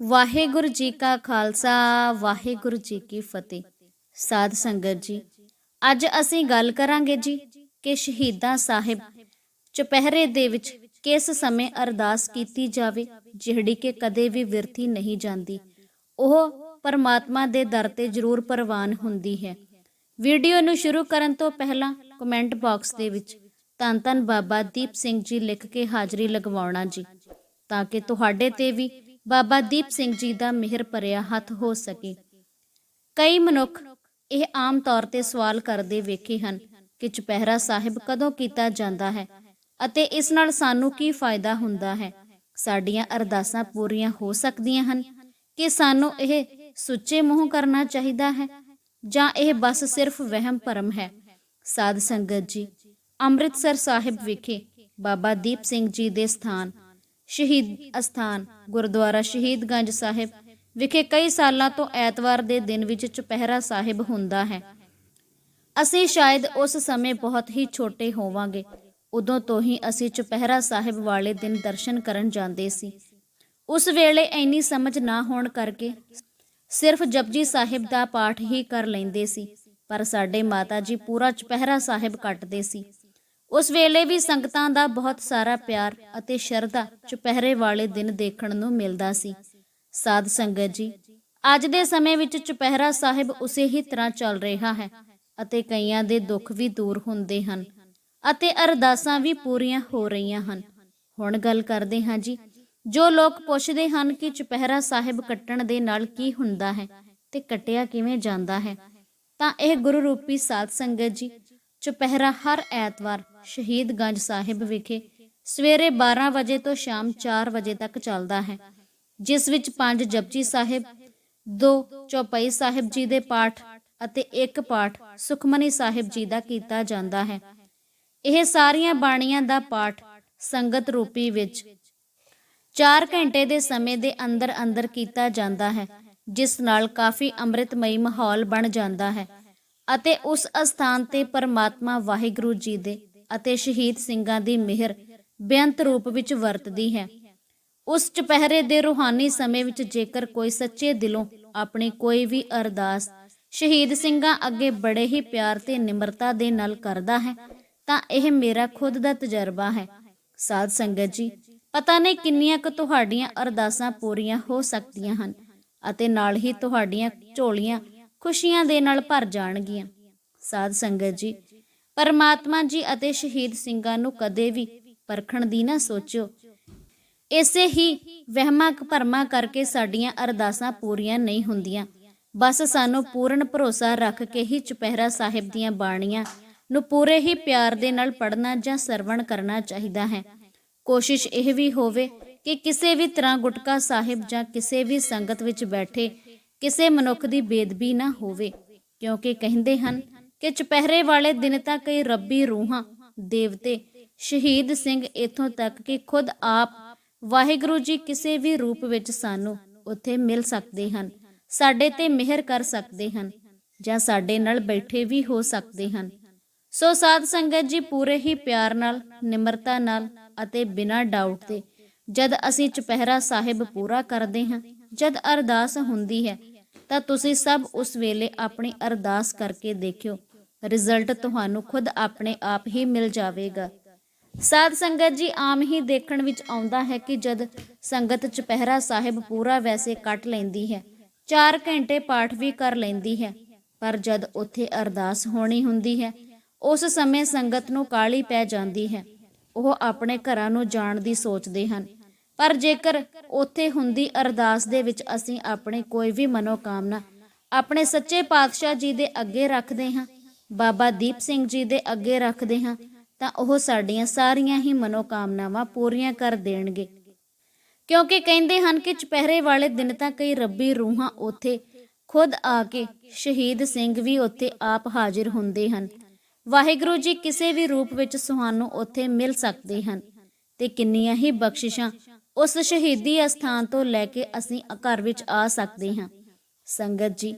ਵਾਹਿਗੁਰੂ ਜੀ ਕਾ ਖਾਲਸਾ, ਵਾਹਿਗੁਰੂ ਜੀ ਕੀ ਫਤਿਹ। ਸਾਧ ਸੰਗਤ ਜੀ, ਅੱਜ ਅਸੀਂ ਗੱਲ ਕਰਾਂਗੇ ਜੀ ਕਿ ਸ਼ਹੀਦਾਂ ਸਾਹਿਬ ਚੁਪਹਿਰੇ ਦੇ ਵਿੱਚ ਕਿਸ ਸਮੇਂ ਅਰਦਾਸ ਕੀਤੀ ਜਾਵੇ, ਜਿਹੜੀ ਕਿ ਕਦੇ ਵੀ ਵਿਰਥੀ ਨਹੀਂ ਜਾਂਦੀ। ਉਹ ਪਰਮਾਤਮਾ ਦੇ ਦਰ ਤੇ ਜ਼ਰੂਰ ਪ੍ਰਵਾਨ ਹੁੰਦੀ ਹੈ। ਵੀਡੀਓ ਨੂੰ ਸ਼ੁਰੂ ਕਰਨ ਤੋਂ ਪਹਿਲਾਂ ਕਮੈਂਟ ਬਾਕਸ ਦੇ ਵਿੱਚ ਧੰਨ ਧੰਨ ਬਾਬਾ ਦੀਪ ਸਿੰਘ ਜੀ ਲਿਖ ਕੇ ਹਾਜ਼ਰੀ ਲਗਵਾਉਣਾ ਜੀ, ਤਾਂ ਕਿ ਤੁਹਾਡੇ ਤੇ ਵੀ ਬਾਬਾ ਦੀਪ ਸਿੰਘ ਜੀ ਦਾ ਮਿਹਰ ਭਰਿਆ ਹੱਥ ਹੋ ਸਕੇ। ਕਈ ਮਨੁੱਖ ਇਹ ਆਮ ਤੌਰ ਤੇ ਸਵਾਲ ਕਰਦੇ ਵੇਖੇ ਹਨ ਕਿ ਚੁਪਹਿਰਾ ਸਾਹਿਬ ਕਦੋਂ ਕੀਤਾ ਜਾਂਦਾ ਹੈ ਅਤੇ ਇਸ ਨਾਲ ਸਾਨੂੰ ਕੀ ਫਾਇਦਾ ਹੁੰਦਾ ਹੈ। ਸਾਡੀਆਂ ਅਰਦਾਸਾਂ ਪੂਰੀਆਂ ਹੋ ਸਕਦੀਆਂ ਹਨ ਕਿ ਸਾਨੂੰ ਇਹ ਸੁੱਚੇ ਮੂੰਹ ਕਰਨਾ ਚਾਹੀਦਾ ਹੈ ਜਾਂ ਇਹ ਬਸ ਸਿਰਫ ਵਹਿਮ ਭਰਮ ਹੈ। ਸਾਧ ਸੰਗਤ ਜੀ, ਅੰਮ੍ਰਿਤਸਰ ਸਾਹਿਬ ਵਿਖੇ ਬਾਬਾ ਦੀਪ ਸਿੰਘ ਜੀ ਦੇ ਸਥਾਨ ਸ਼ਹੀਦ ਅਸਥਾਨ ਗੁਰਦੁਆਰਾ ਸ਼ਹੀਦਗੰਜ ਸਾਹਿਬ ਵਿਖੇ ਕਈ ਸਾਲਾਂ ਤੋਂ ਐਤਵਾਰ ਦੇ ਦਿਨ ਵਿੱਚ ਚੁਪਹਿਰਾ ਸਾਹਿਬ ਹੁੰਦਾ ਹੈ। ਅਸੀਂ ਸ਼ਾਇਦ ਉਸ ਸਮੇਂ ਬਹੁਤ ਹੀ ਛੋਟੇ ਹੋਵਾਂਗੇ। ਉਦੋਂ ਤੋਂ ਹੀ ਅਸੀਂ ਚੁਪਹਿਰਾ ਸਾਹਿਬ ਵਾਲੇ ਦਿਨ ਦਰਸ਼ਨ ਕਰਨ ਜਾਂਦੇ ਸੀ। ਉਸ ਵੇਲੇ ਇੰਨੀ ਸਮਝ ਨਾ ਹੋਣ ਕਰਕੇ ਸਿਰਫ ਜਪਜੀ ਸਾਹਿਬ ਦਾ ਪਾਠ ਹੀ ਕਰ ਲੈਂਦੇ ਸੀ, ਪਰ ਸਾਡੇ ਮਾਤਾ ਜੀ ਪੂਰਾ ਚੁਪਹਿਰਾ ਸਾਹਿਬ ਕੱਟਦੇ ਸੀ। ਉਸ ਵੇਲੇ ਵੀ ਸੰਗਤਾਂ ਦਾ ਬਹੁਤ ਸਾਰਾ ਪਿਆਰ ਅਤੇ ਸ਼ਰਧਾ ਚੁਪਹਿਰੇ ਵਾਲੇ ਦਿਨ ਦੇਖਣ ਨੂੰ ਮਿਲਦਾ ਸੀ। ਸਾਧ ਸੰਗਤ ਜੀ, ਅੱਜ ਦੇ ਸਮੇਂ ਵਿੱਚ ਚੁਪਹਿਰਾ ਸਾਹਿਬ ਉਸੇ ਹੀ ਤਰ੍ਹਾਂ ਚੱਲ ਰਿਹਾ ਹੈ ਅਤੇ ਕਈਆਂ ਦੇ ਦੁੱਖ ਵੀ ਦੂਰ ਹੁੰਦੇ ਹਨ ਅਤੇ ਅਰਦਾਸਾਂ ਵੀ ਪੂਰੀਆਂ ਹੋ ਰਹੀਆਂ ਹਨ। ਹੁਣ ਗੱਲ ਕਰਦੇ ਹਾਂ ਜੀ, ਜੋ ਲੋਕ ਪੁੱਛਦੇ ਹਨ ਕਿ ਚੁਪਹਿਰਾ ਸਾਹਿਬ ਕੱਟਣ ਦੇ ਨਾਲ ਕੀ ਹੁੰਦਾ ਹੈ ਤੇ ਕਟਿਆ ਕਿਵੇਂ ਜਾਂਦਾ ਹੈ, ਤਾਂ ਇਹ ਗੁਰੂ ਰੂਪੀ ਸਾਧ ਸੰਗਤ ਜੀ ਚੁਪਹਿਰਾ ਹਰ ਐਤਵਾਰ ਸ਼ਹੀਦਗੰਜ ਸਾਹਿਬ ਵਿਖੇ ਸਵੇਰੇ 12 ਵਜੇ ਤੋਂ ਸ਼ਾਮ 4 ਵਜੇ ਤੱਕ ਚੱਲਦਾ ਹੈ, ਜਿਸ ਵਿੱਚ ਪੰਜ ਜਪਜੀ ਸਾਹਿਬ, ਦੋ ਚੌਪਈ ਸਾਹਿਬ ਜੀ ਦੇ ਪਾਠ ਅਤੇ ਇੱਕ ਪਾਠ ਸੁਖਮਨੀ ਸਾਹਿਬ ਜੀ ਦਾ ਕੀਤਾ ਜਾਂਦਾ ਹੈ। ਇਹ ਸਾਰੀਆਂ ਬਾਣੀਆਂ ਦਾ ਪਾਠ ਸੰਗਤ ਰੂਪੀ ਵਿੱਚ 4 ਘੰਟੇ ਦੇ ਸਮੇਂ ਦੇ ਅੰਦਰ ਅੰਦਰ ਕੀਤਾ ਜਾਂਦਾ ਹੈ, ਜਿਸ ਨਾਲ ਕਾਫੀ ਅੰਮ੍ਰਿਤਮਈ ਮਾਹੌਲ ਬਣ ਜਾਂਦਾ ਹੈ। ਅਤੇ ਉਸ ਅਸਥਾਨ ਤੇ ਪਰਮਾਤਮਾ ਵਾਹਿਗੁਰੂ ਜੀ ਦੇ ਅਤੇ ਸ਼ਹੀਦ ਸਿੰਘਾਂ ਦੀ ਮਿਹਰ ਬੇਅੰਤ ਰੂਪ ਵਿੱਚ ਵਰਤਦੀ ਹੈ। ਉਸ ਚੁਪਹਿਰੇ ਦੇ ਰੂਹਾਨੀ ਸਮੇਂ ਵਿੱਚ ਜੇਕਰ ਕੋਈ ਸੱਚੇ ਦਿਲੋਂ ਆਪਣੀ ਕੋਈ ਵੀ ਅਰਦਾਸ ਸ਼ਹੀਦ ਸਿੰਘਾਂ ਅੱਗੇ ਬੜੇ ਹੀ ਪਿਆਰ ਤੇ ਨਿਮਰਤਾ ਦੇ ਨਾਲ ਕਰਦਾ ਹੈ, ਤਾਂ ਇਹ ਮੇਰਾ ਖੁਦ ਦਾ ਤਜਰਬਾ ਹੈ। ਸਾਧ ਸੰਗਤ ਜੀ, ਪਤਾ ਨਹੀਂ ਕਿੰਨੀਆਂ ਕੁ ਤੁਹਾਡੀਆਂ ਅਰਦਾਸਾਂ ਪੂਰੀਆਂ ਹੋ ਸਕਦੀਆਂ ਹਨ ਅਤੇ ਨਾਲ ਹੀ ਤੁਹਾਡੀਆਂ ਝੋਲੀਆਂ ਖੁਸ਼ੀਆਂ ਦੇ ਨਾਲ ਭਰ ਜਾਣਗੀਆਂ। ਸਾਧ ਸੰਗਤ ਜੀ, ਪਰਮਾਤਮਾ ਜੀ ਅਤੇ ਸ਼ਹੀਦ ਸਿੰਘਾਂ ਨੂੰ ਕਦੇ ਵੀ ਪਰਖਣ ਦੀ ਨਾ ਸੋਚਿਓ। ਇਸੇ ਹੀ ਵਹਿਮਾਂ ਭਰਮਾਂ ਕਰਕੇ ਸਾਡੀਆਂ ਅਰਦਾਸਾਂ ਪੂਰੀਆਂ ਨਹੀਂ ਹੁੰਦੀਆਂ। ਬਸ ਸਾਨੂੰ ਪੂਰਨ ਭਰੋਸਾ ਰੱਖ ਕੇ ਹੀ ਚੁਪਹਿਰਾ ਸਾਹਿਬ ਦੀਆਂ ਬਾਣੀਆਂ ਨੂੰ ਪੂਰੇ ਹੀ ਪਿਆਰ ਦੇ ਨਾਲ ਪੜ੍ਹਨਾ ਜਾਂ ਸਰਵਣ ਕਰਨਾ ਚਾਹੀਦਾ ਹੈ। ਕੋਸ਼ਿਸ਼ ਇਹ ਵੀ ਹੋਵੇ ਕਿ ਕਿਸੇ ਵੀ ਤਰ੍ਹਾਂ ਗੁਟਕਾ ਸਾਹਿਬ ਜਾਂ ਕਿਸੇ ਵੀ ਸੰਗਤ ਵਿੱਚ ਬੈਠੇ ਕਿਸੇ ਮਨੁੱਖ ਦੀ ਬੇਦਬੀ ਨਾ ਹੋਵੇ, ਕਿਉਂਕਿ ਕਹਿੰਦੇ ਹਨ ਕਿ ਚੁਪਹਿਰੇ ਵਾਲੇ ਦਿਨ ਤਾਂ ਕਈ ਰੱਬੀ ਰੂਹਾਂ, ਦੇਵਤੇ, ਸ਼ਹੀਦ ਸਿੰਘ ਇਥੋਂ ਤੱਕ ਕਿ ਖੁਦ ਆਪ ਵਾਹਿਗੁਰੂ ਜੀ ਕਿਸੇ ਵੀ ਰੂਪ ਵਿੱਚ ਸਾਨੂੰ ਉੱਥੇ ਮਿਲ ਸਕਦੇ ਹਨ, ਸਾਡੇ ਤੇ ਮਿਹਰ ਕਰ ਸਕਦੇ ਹਨ ਜਾਂ ਸਾਡੇ ਨਾਲ ਬੈਠੇ ਵੀ ਹੋ ਸਕਦੇ ਹਨ। ਸੋ ਸਾਧ ਸੰਗਤ ਜੀ, ਪੂਰੇ ਹੀ ਪਿਆਰ ਨਾਲ, ਨਿਮਰਤਾ ਨਾਲ ਅਤੇ ਬਿਨਾਂ ਡਾਊਟ ਦੇ ਜਦ ਅਸੀਂ ਚੁਪਹਿਰਾ ਸਾਹਿਬ ਪੂਰਾ ਕਰਦੇ ਹਾਂ ਜਦ ਅਰਦਾਸ ਹੁੰਦੀ ਹੈ, ਤਾਂ ਤੁਸੀਂ ਸਭ ਉਸ ਵੇਲੇ ਆਪਣੀ ਅਰਦਾਸ ਕਰਕੇ ਦੇਖਿਓ। ਰਿਜ਼ਲਟ ਤੁਹਾਨੂੰ ਖੁਦ ਆਪਣੇ ਆਪ ਹੀ ਮਿਲ ਜਾਵੇਗਾ। ਸਾਧ ਸੰਗਤ ਜੀ, ਆਮ ਹੀ ਦੇਖਣ ਵਿੱਚ ਆਉਂਦਾ ਹੈ ਕਿ ਜਦ ਸੰਗਤ ਚੁਪਹਿਰਾ ਸਾਹਿਬ ਪੂਰਾ ਵੈਸੇ ਕੱਟ ਲੈਂਦੀ ਹੈ 4 ਘੰਟੇ ਪਾਠ ਵੀ ਕਰ ਲੈਂਦੀ ਹੈ, ਪਰ ਜਦ ਉੱਥੇ ਅਰਦਾਸ ਹੋਣੀ ਹੁੰਦੀ ਹੈ, ਉਸ ਸਮੇਂ ਸੰਗਤ ਨੂੰ ਕਾਲੀ ਪੈ ਜਾਂਦੀ ਹੈ। ਉਹ ਆਪਣੇ ਘਰਾਂ ਨੂੰ ਜਾਣ ਦੀ ਸੋਚਦੇ ਹਨ। ਪਰ ਜੇਕਰ ਉੱਥੇ ਹੁੰਦੀ ਅਰਦਾਸ ਦੇ ਵਿੱਚ ਅਸੀਂ ਆਪਣੇ ਕੋਈ ਵੀ ਮਨੋਕਾਮਨਾ ਆਪਣੇ ਸੱਚੇ ਪਾਤਸ਼ਾਹ ਜੀ ਦੇ ਅੱਗੇ ਰੱਖਦੇ ਹਾਂ, ਬਾਬਾ ਦੀਪ ਸਿੰਘ ਜੀ ਦੇ ਅੱਗੇ ਰੱਖਦੇ ਹਾਂ, ਤਾਂ ਉਹ ਸਾਡੀਆਂ ਸਾਰੀਆਂ ਹੀ ਮਨੋਕਾਮਨਾਵਾਂ ਪੂਰੀਆਂ ਕਰ ਦੇਣਗੇ। ਕਿਉਂਕਿ ਕਹਿੰਦੇ ਹਨ ਕਿ ਚੁਪਹਿਰੇ ਵਾਲੇ ਦਿਨ ਤਾਂ ਕਈ ਰੱਬੀ ਰੂਹਾਂ ਉੱਥੇ ਖੁਦ ਆ ਕੇ ਸ਼ਹੀਦ ਸਿੰਘ ਵੀ ਉੱਥੇ ਆਪ ਹਾਜ਼ਰ ਹੁੰਦੇ ਹਨ। ਵਾਹਿਗੁਰੂ ਜੀ ਕਿਸੇ ਵੀ ਰੂਪ ਵਿੱਚ ਤੁਹਾਨੂੰ ਉੱਥੇ ਮਿਲ ਸਕਦੇ ਹਨ ਤੇ ਕਿੰਨੀਆਂ ਹੀ ਬਖਸ਼ਿਸ਼ਾਂ ਉਸ ਸ਼ਹੀਦੀ ਅਸਥਾਨ ਤੋਂ ਲੈ ਕੇ ਅਸੀਂ ਘਰ ਵਿੱਚ ਆ ਸਕਦੇ ਹਾਂ। ਸੰਗਤ ਜੀ,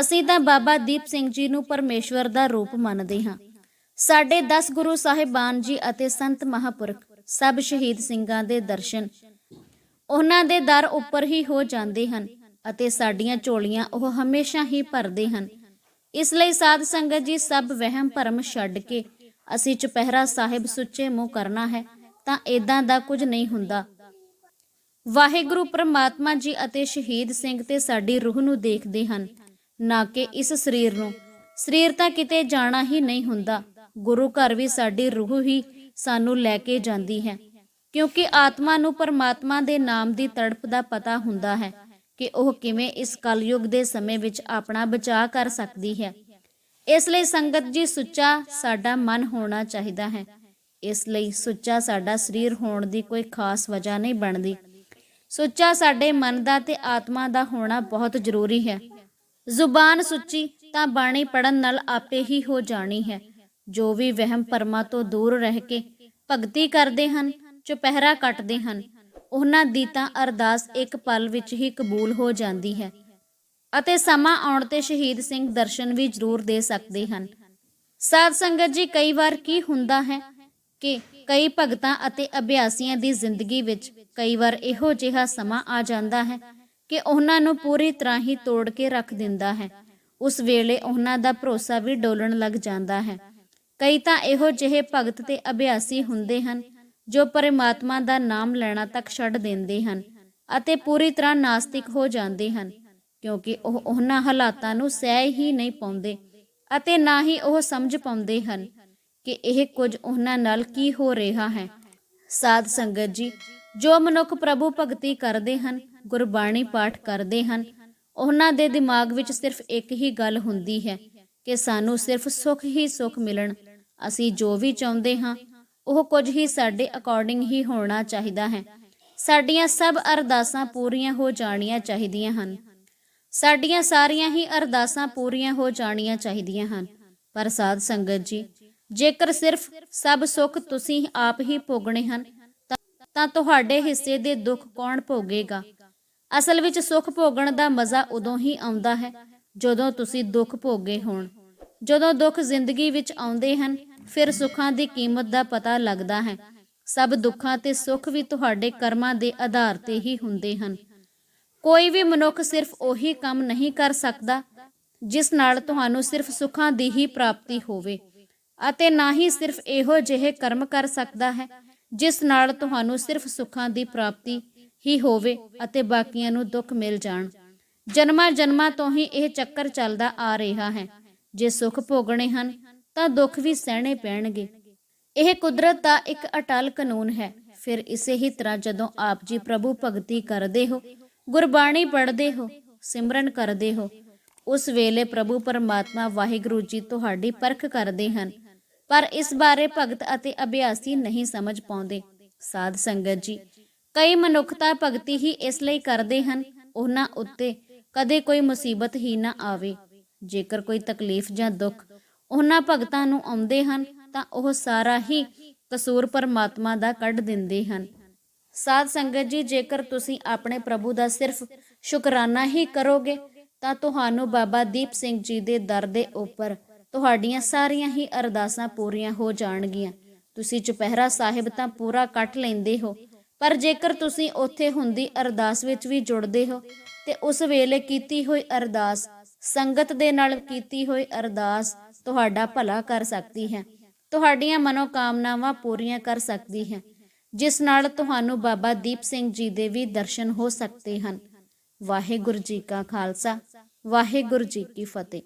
ਅਸੀਂ ਤਾਂ ਬਾਬਾ ਦੀਪ ਸਿੰਘ ਜੀ ਨੂੰ ਪਰਮੇਸ਼ਵਰ ਦਾ ਰੂਪ ਮੰਨਦੇ ਹਾਂ। ਸਾਡੇ 10 ਗੁਰੂ ਸਾਹਿਬਾਨ ਜੀ ਅਤੇ ਸੰਤ ਮਹਾਪੁਰਖ ਸਭ ਸ਼ਹੀਦ ਸਿੰਘਾਂ ਦੇ ਦਰਸ਼ਨ ਉਹਨਾਂ ਦੇ ਦਰ ਉੱਪਰ ਹੀ ਹੋ ਜਾਂਦੇ ਹਨ ਅਤੇ ਸਾਡੀਆਂ ਝੋਲੀਆਂ ਉਹ ਹਮੇਸ਼ਾ ਹੀ ਭਰਦੇ ਹਨ। ਇਸ ਲਈ ਸਾਧ ਸੰਗਤ ਜੀ ਸਭ ਵਹਿਮ ਭਰਮ ਛੱਡ ਕੇ ਅਸੀਂ ਚੁਪਹਿਰਾ ਸਾਹਿਬ ਸੁੱਚੇ ਮੂੰਹ ਕਰਨਾ ਹੈ ਤਾਂ ਇਦਾਂ ਦਾ ਕੁਝ ਨਹੀਂ ਹੁੰਦਾ। ਵਾਹਿਗੁਰੂ ਪ੍ਰਮਾਤਮਾ ਜੀ ਅਤੇ ਸ਼ਹੀਦ ਸਿੰਘ ਤੇ ਸਾਡੀ ਰੂਹ ਨੂੰ ਦੇਖਦੇ ਹਨ, ਨਾ ਕਿ ਇਸ ਸਰੀਰ ਨੂੰ। ਸਰੀਰ ਤਾਂ ਕਿਤੇ ਜਾਣਾ ਹੀ ਨਹੀਂ ਹੁੰਦਾ। ਗੁਰੂ ਘਰ ਵੀ ਸਾਡੀ ਰੂਹ ਹੀ ਸਾਨੂੰ ਲੈ ਕੇ ਜਾਂਦੀ ਹੈ। ਕਿਉਂਕਿ ਆਤਮਾ ਨੂੰ ਪਰਮਾਤਮਾ ਦੇ ਨਾਮ ਦੀ ਤੜਪ ਦਾ ਪਤਾ ਹੁੰਦਾ ਹੈ ਕਿ ਉਹ ਕਿਵੇਂ ਇਸ ਕਲਯੁਗ ਦੇ ਸਮੇਂ ਵਿੱਚ ਆਪਣਾ ਬਚਾਅ ਕਰ ਸਕਦੀ ਹੈ। ਇਸ ਲਈ ਸੰਗਤ ਜੀ, ਸੁੱਚਾ ਸਾਡਾ ਮਨ ਹੋਣਾ ਚਾਹੀਦਾ ਹੈ। ਇਸ ਲਈ ਸੁੱਚਾ ਸਾਡਾ ਸਰੀਰ ਹੋਣ ਦੀ ਕੋਈ ਖਾਸ ਵਜ੍ਹਾ ਨਹੀਂ ਬਣਦੀ। ਸੁੱਚਾ ਸਾਡੇ ਮਨ ਦਾ ਤੇ ਆਤਮਾ ਦਾ ਹੋਣਾ ਬਹੁਤ ਜ਼ਰੂਰੀ ਹੈ। ਜ਼ੁਬਾਨ ਸੁੱਚੀ ਤਾਂ ਬਾਣੀ ਪੜਨ ਨਾਲ ਆਪੇ ਹੀ ਹੋ ਜਾਣੀ ਹੈ। ਜੋ ਵੀ ਵਹਿਮ ਪਰਮਾ ਤੋਂ ਦੂਰ ਰਹਿ ਕੇ ਭਗਤੀ ਕਰਦੇ ਹਨ, ਚੁਪਹਿਰਾ ਕੱਟਦੇ ਹਨ, ਉਹਨਾਂ ਦੀ ਤਾਂ ਅਰਦਾਸ ਇੱਕ ਪਲ ਵਿੱਚ ਹੀ ਕਬੂਲ ਹੋ ਜਾਂਦੀ ਹੈ। ਅਤੇ ਸਮਾਂ ਆਉਣ ਤੇ ਸ਼ਹੀਦ ਸਿੰਘ ਦਰਸ਼ਨ ਵੀ ਜ਼ਰੂਰ ਦੇ ਸਕਦੇ ਹਨ। ਸਾਧ ਸੰਗਤ ਜੀ, ਕਈ ਵਾਰ ਕੀ ਹੁੰਦਾ ਹੈ ਕਿ ਕਈ ਭਗਤਾਂ ਅਤੇ ਅਭਿਆਸੀਆਂ ਦੀ ਜ਼ਿੰਦਗੀ ਵਿੱਚ ਕਈ ਵਾਰ ਇਹੋ ਜਿਹਾ ਸਮਾਂ ਆ ਜਾਂਦਾ ਹੈ ਕਿ ਉਹਨਾਂ ਨੂੰ ਪੂਰੀ ਤਰ੍ਹਾਂ ਹੀ ਤੋੜ ਕੇ ਰੱਖ ਦਿੰਦਾ ਹੈ। ਉਸ ਵੇਲੇ ਉਹਨਾਂ ਦਾ ਭਰੋਸਾ ਵੀ ਡੋਲਣ ਲੱਗ ਜਾਂਦਾ ਹੈ। ਕਈ ਤਾਂ ਇਹੋ ਜਿਹੇ ਭਗਤ ਤੇ ਅਭਿਆਸੀ ਹੁੰਦੇ ਹਨ ਜੋ ਪਰਮਾਤਮਾ ਦਾ ਨਾਮ ਲੈਣਾ ਤੱਕ ਛੱਡ ਦਿੰਦੇ ਹਨ ਅਤੇ ਪੂਰੀ ਤਰ੍ਹਾਂ ਨਾਸਤਿਕ ਹੋ ਜਾਂਦੇ ਹਨ, ਕਿਉਂਕਿ ਉਹ ਉਹਨਾਂ ਹਾਲਾਤਾਂ ਨੂੰ ਸਹਿ ਹੀ ਨਹੀਂ ਪਾਉਂਦੇ ਅਤੇ ਨਾ ਹੀ ਉਹ ਸਮਝ ਪਾਉਂਦੇ ਹਨ। ਕਿ ਇਹ ਕੁਝ ਉਹਨਾਂ ਨਾਲ ਕੀ ਹੋ ਰਿਹਾ ਹੈ। ਸਾਧ ਸੰਗਤ ਜੀ, ਜੋ ਮਨੁੱਖ ਪ੍ਰਭੂ ਭਗਤੀ ਕਰਦੇ ਹਨ, ਗੁਰਬਾਣੀ ਪਾਠ ਕਰਦੇ ਹਨ, ਉਹਨਾਂ ਦੇ ਦਿਮਾਗ ਵਿੱਚ ਸਿਰਫ ਇੱਕ ਹੀ ਗੱਲ ਹੁੰਦੀ ਹੈ ਕਿ ਸਾਨੂੰ ਸਿਰਫ ਸੁੱਖ ਹੀ ਸੁੱਖ ਮਿਲਣ। ਅਸੀਂ ਜੋ ਵੀ ਚਾਹੁੰਦੇ ਹਾਂ, ਉਹ ਕੁਝ ਹੀ ਸਾਡੇ ਅਕੋਰਡਿੰਗ ਹੀ ਹੋਣਾ ਚਾਹੀਦਾ ਹੈ। ਸਾਡੀਆਂ ਸਭ ਅਰਦਾਸਾਂ ਪੂਰੀਆਂ ਹੋ ਜਾਣੀਆਂ ਚਾਹੀਦੀਆਂ ਹਨ। ਸਾਡੀਆਂ ਸਾਰੀਆਂ ਹੀ ਅਰਦਾਸਾਂ ਪੂਰੀਆਂ ਹੋ ਜਾਣੀਆਂ ਚਾਹੀਦੀਆਂ ਹਨ। ਪਰ ਸਾਧ ਸੰਗਤ ਜੀ ਜੇਕਰ ਸਿਰਫ ਸਭ ਸੁੱਖ ਤੁਸੀਂ ਆਪ ਹੀ ਭੋਗਣੇ ਹਨ, ਤਾਂ- ਤੁਹਾਡੇ ਹਿੱਸੇ ਦੇ ਦੁੱਖ ਕੌਣ ਭੋਗੇਗਾ? ਅਸਲ ਵਿੱਚ ਸੁੱਖ ਭੋਗਣ ਦਾ ਮਜ਼ਾ ਉਦੋਂ ਹੀ ਆਉਂਦਾ ਹੈ ਜਦੋਂ ਤੁਸੀਂ ਦੁੱਖ ਭੋਗੇ ਹੋਣ। ਜਦੋਂ ਦੁੱਖ ਜ਼ਿੰਦਗੀ ਵਿੱਚ ਆਉਂਦੇ ਹਨ, ਫਿਰ ਸੁੱਖਾਂ ਦੀ ਕੀਮਤ ਦਾ ਪਤਾ ਲੱਗਦਾ ਹੈ। ਸਭ ਦੁੱਖਾਂ ਤੇ ਸੁੱਖ ਵੀ ਤੁਹਾਡੇ ਕਰਮਾਂ ਦੇ ਆਧਾਰ ਤੇ ਹੀ ਹੁੰਦੇ ਹਨ। ਕੋਈ ਵੀ ਮਨੁੱਖ ਸਿਰਫ ਉਹੀ ਕੰਮ ਨਹੀਂ ਕਰ ਸਕਦਾ, ਜਿਸ ਨਾਲ ਤੁਹਾਨੂੰ ਸਿਰਫ ਸੁੱਖਾਂ ਦੀ ਹੀ ਪ੍ਰਾਪਤੀ ਹੋਵੇ। ਅਤੇ ਨਾ ਹੀ ਸਿਰਫ ਇਹੋ ਜਿਹੇ ਕਰਮ ਕਰ ਸਕਦਾ ਹੈ, ਜਿਸ ਨਾਲ ਤੁਹਾਨੂੰ ਸਿਰਫ ਸੁੱਖਾਂ ਦੀ ਪ੍ਰਾਪਤੀ ਹੀ ਹੋਵੇ ਅਤੇ ਬਾਕੀਆਂ ਨੂੰ ਦੁੱਖ ਮਿਲ ਜਾਣ। ਜਨਮਾਂ ਜਨਮਾਂ ਤੋਂ ਹੀ ਇਹ ਚੱਕਰ ਚੱਲਦਾ ਆ ਰਿਹਾ ਹੈ। ਜੇ ਸੁੱਖ ਭੋਗਣੇ ਹਨ, ਤਾਂ ਦੁੱਖ ਵੀ ਸਹਿਣੇ ਪੈਣਗੇ। ਇਹ ਕੁਦਰਤ ਦਾ ਇੱਕ ਅਟਲ ਕਾਨੂੰਨ ਹੈ। ਫਿਰ ਇਸੇ ਹੀ ਤਰ੍ਹਾਂ ਜਦੋਂ ਆਪ ਜੀ ਪ੍ਰਭੂ ਭਗਤੀ ਕਰਦੇ ਹੋ, ਗੁਰਬਾਣੀ ਪੜ੍ਹਦੇ ਹੋ, ਸਿਮਰਨ ਕਰਦੇ ਹੋ, ਉਸ ਵੇਲੇ ਪ੍ਰਭੂ ਪਰਮਾਤਮਾ ਵਾਹਿਗੁਰੂ ਜੀ ਤੁਹਾਡੀ ਪਰਖ ਕਰਦੇ ਹਨ। ਪਰ ਇਸ ਬਾਰੇ ਭਗਤ ਅਤੇ ਅਭਿਆਸੀ ਨਹੀਂ ਸਮਝ ਪਾਉਂਦੇ। ਸਾਧ ਸੰਗਤ ਜੀ, ਕਈ ਮਨੁੱਖਤਾ ਭਗਤੀ ਹੀ ਇਸ ਲਈ ਕਰਦੇ ਹਨ, ਉਹਨਾਂ ਉੱਤੇ ਕਦੇ ਕੋਈ ਮੁਸੀਬਤ ਹੀ ਨਾ ਆਵੇ। ਜੇਕਰ ਕੋਈ ਤਕਲੀਫ ਜਾਂ ਦੁੱਖ ਉਹਨਾਂ ਭਗਤਾਂ ਨੂੰ ਆਉਂਦੇ ਹਨ, ਤਾਂ ਉਹ ਸਾਰਾ ਹੀ ਕਸੂਰ ਪਰਮਾਤਮਾ ਦਾ ਕੱਢ ਦਿੰਦੇ ਹਨ। ਸਾਧ ਸੰਗਤ ਜੀ, ਜੇਕਰ ਤੁਸੀਂ ਆਪਣੇ ਪ੍ਰਭੂ ਦਾ ਸਿਰਫ ਸ਼ੁਕਰਾਨਾ ਹੀ ਕਰੋਗੇ, ਤਾਂ ਤੁਹਾਨੂੰ ਬਾਬਾ ਦੀਪ ਸਿੰਘ ਜੀ ਦੇ ਦਰ ਦੇ ਉੱਪਰ ਤੁਹਾਡੀਆਂ ਸਾਰੀਆਂ ਹੀ ਅਰਦਾਸਾਂ ਪੂਰੀਆਂ ਹੋ ਜਾਣਗੀਆਂ। ਤੁਸੀਂ ਚੁਪਹਿਰਾ ਸਾਹਿਬ ਤਾਂ ਪੂਰਾ ਕੱਟ ਲੈਂਦੇ ਹੋ, ਪਰ ਜੇਕਰ ਤੁਸੀਂ ਉੱਥੇ ਹੁੰਦੀ ਅਰਦਾਸ ਵਿੱਚ ਵੀ ਜੁੜਦੇ ਹੋ ਤੇ ਉਸ ਵੇਲੇ ਕੀਤੀ ਹੋਈ ਅਰਦਾਸ, ਸੰਗਤ ਦੇ ਨਾਲ ਕੀਤੀ ਹੋਈ ਅਰਦਾਸ ਤੁਹਾਡਾ ਭਲਾ ਕਰ ਸਕਦੀ ਹੈ। ਤੁਹਾਡੀਆਂ ਮਨੋਕਾਮਨਾਵਾਂ ਪੂਰੀਆਂ ਕਰ ਸਕਦੀ ਹੈ, ਜਿਸ ਨਾਲ ਤੁਹਾਨੂੰ ਬਾਬਾ ਦੀਪ ਸਿੰਘ ਜੀ ਦੇ ਵੀ ਦਰਸ਼ਨ ਹੋ ਸਕਦੇ ਹਨ। ਵਾਹਿਗੁਰੂ ਜੀ ਕਾ ਖਾਲਸਾ, ਵਾਹਿਗੁਰੂ ਜੀ ਕੀ ਫਤਿਹ।